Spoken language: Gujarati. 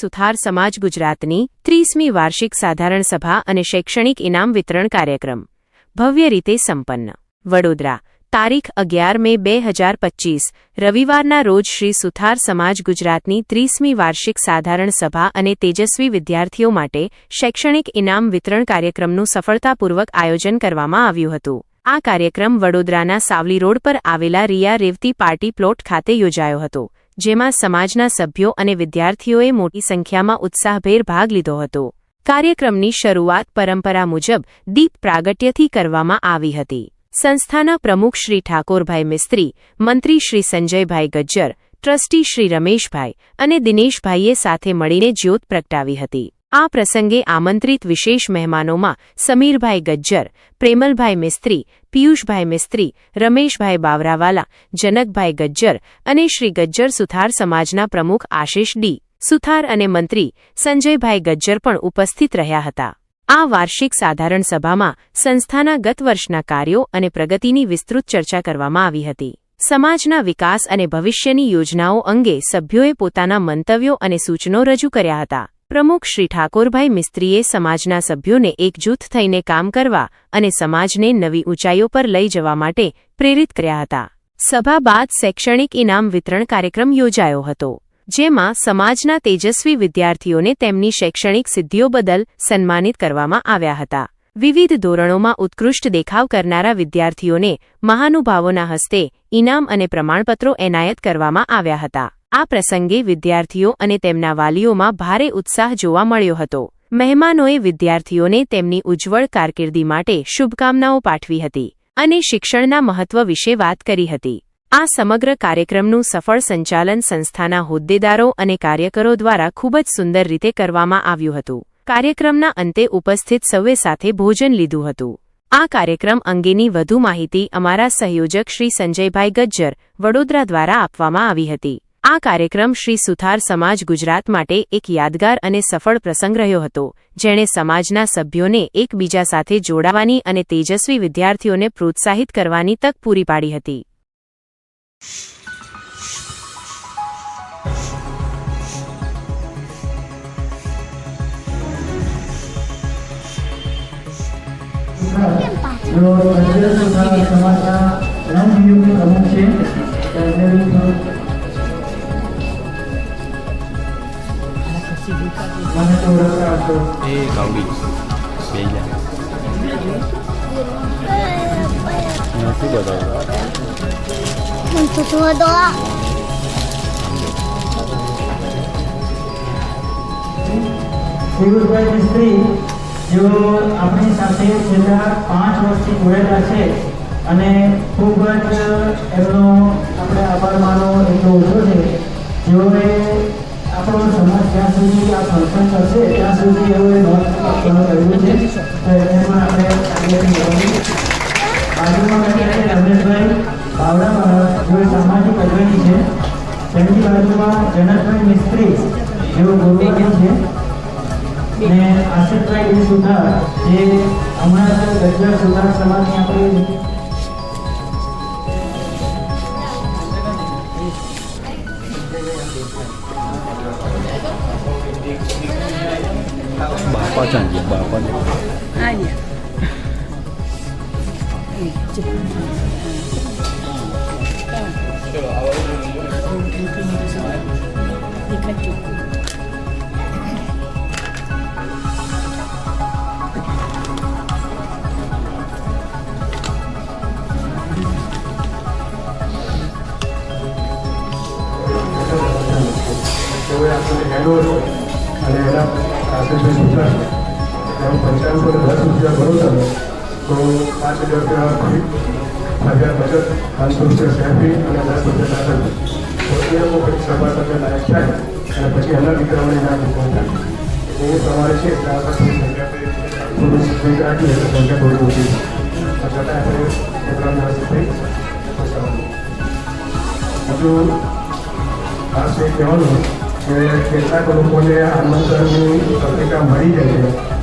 સુથાર સમાજ ગુજરાતની ત્રીસમી વાર્ષિક સાધારણ સભા અને શૈક્ષણિક ઇનામ વિતરણ કાર્યક્રમ. ભવ્ય રીતે સંપન્ન. વડોદરા, તારીખ અગિયાર મે બે હજાર પચ્ચીસ રવિવારના રોજ શ્રી સુથાર સમાજ ગુજરાતની ત્રીસમી વાર્ષિક સાધારણ સભા અને તેજસ્વી વિદ્યાર્થીઓ માટે શૈક્ષણિક ઇનામ વિતરણ કાર્યક્રમનું સફળતાપૂર્વક આયોજન કરવામાં આવ્યું હતું. આ કાર્યક્રમ વડોદરાના સાવલી રોડ પર આવેલા રિયા રેવતી પાર્ટી પ્લોટ ખાતે યોજાયો હતો. જેમાં સમાજના સભ્યો અને વિદ્યાર્થીઓએ મોટી સંખ્યામાં ઉત્સાહભેર ભાગ લીધો હતો. કાર્યક્રમની શરૂઆત પરંપરા મુજબ દીપ પ્રાગટ્યથી કરવામાં આવી હતી. સંસ્થાના પ્રમુખ શ્રી ઠાકોરભાઈ મિસ્ત્રી, મંત્રી શ્રી સંજયભાઈ ગજ્જર, ટ્રસ્ટી શ્રી રમેશભાઈ અને દિનેશભાઈએ સાથે મળીને જ્યોત પ્રગટાવી હતી. આ પ્રસંગે આમંત્રિત વિશેષ મહેમાનોમાં સમીરભાઈ ગજ્જર, પ્રેમલભાઈ મિસ્ત્રી, પિયુષભાઈ મિસ્ત્રી, રમેશભાઈ બાવરાવાલા, જનકભાઈ ગજ્જર અને શ્રી ગજ્જર સુથાર સમાજના પ્રમુખ આશિષ ડી, સુથાર અને મંત્રી સંજયભાઈ ગજ્જર પણ ઉપસ્થિત રહ્યા હતા. આ વાર્ષિક સાધારણ સભામાં સંસ્થાના ગત વર્ષના કાર્યો અને પ્રગતિની વિસ્તૃત ચર્ચા કરવામાં આવી હતી. સમાજના વિકાસ અને ભવિષ્યની યોજનાઓ અંગે સભ્યોએ પોતાના મંતવ્યો અને સૂચનો રજૂ કર્યા હતા. પ્રમુખ શ્રી ઠાકોરભાઈ મિસ્ત્રીએ સમાજના સભ્યોને એકજૂથ થઈને કામ કરવા અને સમાજને નવી ઊંચાઈઓ પર લઈ જવા માટે પ્રેરિત કર્યા હતા. સભા બાદ શૈક્ષણિક ઇનામ વિતરણ કાર્યક્રમ યોજાયો હતો, જેમાં સમાજના તેજસ્વી વિદ્યાર્થીઓને તેમની શૈક્ષણિક સિદ્ધિઓ બદલ સન્માનિત કરવામાં આવ્યા હતા. વિવિધ ધોરણોમાં ઉત્કૃષ્ટ દેખાવ કરનારા વિદ્યાર્થીઓને મહાનુભાવોના હસ્તે ઇનામ અને પ્રમાણપત્રો એનાયત કરવામાં આવ્યા હતા. આ પ્રસંગે વિદ્યાર્થીઓ અને તેમના વાલીઓમાં ભારે ઉત્સાહ જોવા મળ્યો હતો. મહેમાનોએ વિદ્યાર્થીઓને તેમની ઉજ્જવળ કારકિર્દી માટે શુભકામનાઓ પાઠવી હતી અને શિક્ષણના મહત્વ વિશે વાત કરી હતી. આ સમગ્ર કાર્યક્રમનું સફળ સંચાલન સંસ્થાના હોદ્દેદારો અને કાર્યકરો દ્વારા ખૂબ જ સુંદર રીતે કરવામાં આવ્યું હતું. કાર્યક્રમના અંતે ઉપસ્થિત સૌએ સાથે ભોજન લીધું હતું. આ કાર્યક્રમ અંગેની વધુ માહિતી અમારા સહયોજક શ્રી સંજયભાઈ ગજ્જર, વડોદરા દ્વારા આપવામાં આવી હતી. આ કાર્યક્રમ શ્રી સુથાર સમાજ ગુજરાત માટે એક યાદગાર અને સફળ પ્રસંગ રહ્યો હતો, જેણે સમાજના સભ્યોને એકબીજા સાથે જોડાવાની અને તેજસ્વી વિદ્યાર્થીઓને પ્રોત્સાહિત કરવાની તક પૂરી પાડી હતી. સમાજના પ્રમુખ છે. ઓળખતા આપશો Bella. જા નથી બતાવતા Untuk dua doa. ફિરોઝભાઈ મિસ્ત્રી જેઓ આપણી સાથે છેલ્લા પાંચ વર્ષથી જોડાયેલા છે અને ખૂબ જ એમનો આપણે આભાર માનો એટલો ઓછો છે જેઓએ આપણો સમાજ જ્યાં સુધી આ ફંક્શન કરશે ત્યાં સુધી એઓએ નોંધ છે. તો એમાં આપણે બાજુમાં છે રમેશભાઈ બાવડા જેઓ સામાજિક અગ્રણી છે. તેમની બાજુમાં જનકભાઈ મિસ્ત્રી, જેઓ ગૌરવની છે. અને આશિષભાઈ સુધાર જે હમણાં ગજ્જર સુથાર સમાજની આપણી Quá chuẩn, nhiệt độ quá nhiều. અને એના આશીષભાઈ સુથાર એમ પંચાણું પર દસ રૂપિયા ભરો તમે, તો પાંચ હજાર રૂપિયા ફી હજાર બચત, પાંચસો રૂપિયા સેફી અને દસ રૂપિયા દાખલ. તો એ લોકો સભા તમને લાયક થાય અને પછી એના દીકરાઓને નામ ચૂકવવું થાય. એ તમારે છે થોડી સ્પીડ રાખીએ તો સંખ્યા થોડી ઓછી છે છતાં આપણે પ્રોગ્રામ વ્યવસ્થિત થઈ હજુ ખાસ એ કહેવાનું કે કેટલાક લોકોને આમંત્રણની પત્રિકા મળી છે.